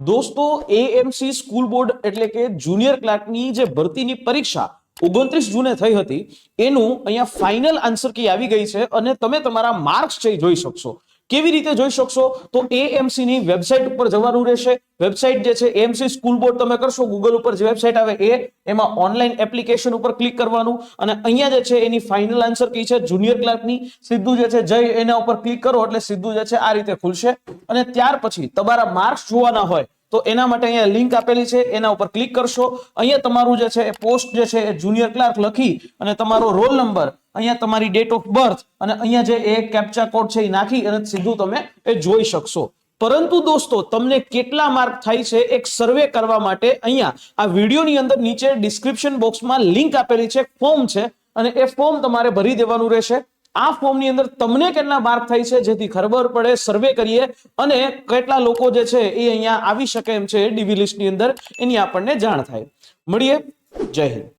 દોસ્તો AMC school board એટલે કે જુનિયર ક્લાર્કની જે ભરતીની પરીક્ષા ઓગણત્રીસ જૂને થઈ હતી, એનું અહીંયા ફાઇનલ આન્સર કી આવી ગઈ છે અને તમે તમારા માર્ક્સ છે જોઈ શકશો. કેવી રીતે જોઈ શકશો? તો એએમસી ની વેબસાઇટ ઉપર જવાનું રહેશે. વેબસાઇટ જે છે એએમસી સ્કૂલ બોર્ડ તમે કરશો ગૂગલ ઉપર જે વેબસાઇટ આવે એ, એમાં ઓનલાઈન એપ્લિકેશન ઉપર ક્લિક કરવાનું. અને અહીંયા જે છે, એની ફાઇનલ આન્સર કઈ છે? જુનિયર ક્લાર્કની સીધું જે છે જય એના ઉપર ક્લિક કરો, એટલે સીધું જે છે, આ રીતે ખુલશે. અને ત્યાર પછી તમારા માર્ક્સ જોવાના હોય, તો એના માટે અહીંયા લિંક આપેલી છે, એના ઉપર ક્લિક કરશો. અહીંયા તમારું જે છે, એ પોસ્ટ જે છે, એ જુનિયર ક્લાર્ક લખી અને તમારો રોલ નંબર અહીંયા તમારી ડેટ ઓફ બર્થ અને અહીંયા જે એ કેપ્ચા કોડ છે એ નાખી અને સીધું તમે એ જોઈ શકશો. પરંતુ દોસ્તો, તમને કેટલા માર્ક થાય છે એક સર્વે કરવા માટે અહીંયા. આ વિડીયોની અંદર નીચે ડિસ્ક્રિપ્શન બોક્સમાં લિંક આપેલી છે ફોર્મ છે, અને એ ફોર્મ તમારે ભરી દેવાનું રહેશે. આ ફોર્મની અંદર તમને કેટલા માર્ક થાય છે જેથી ખબર પડે સર્વે કરીએ અને કેટલા લોકો જે છે એ અહીંયા આવી શકે એમ છે ડીવી લિસ્ટની અંદર. એની આપણને જાણ થાય. મળીએ. જય હિન્દ.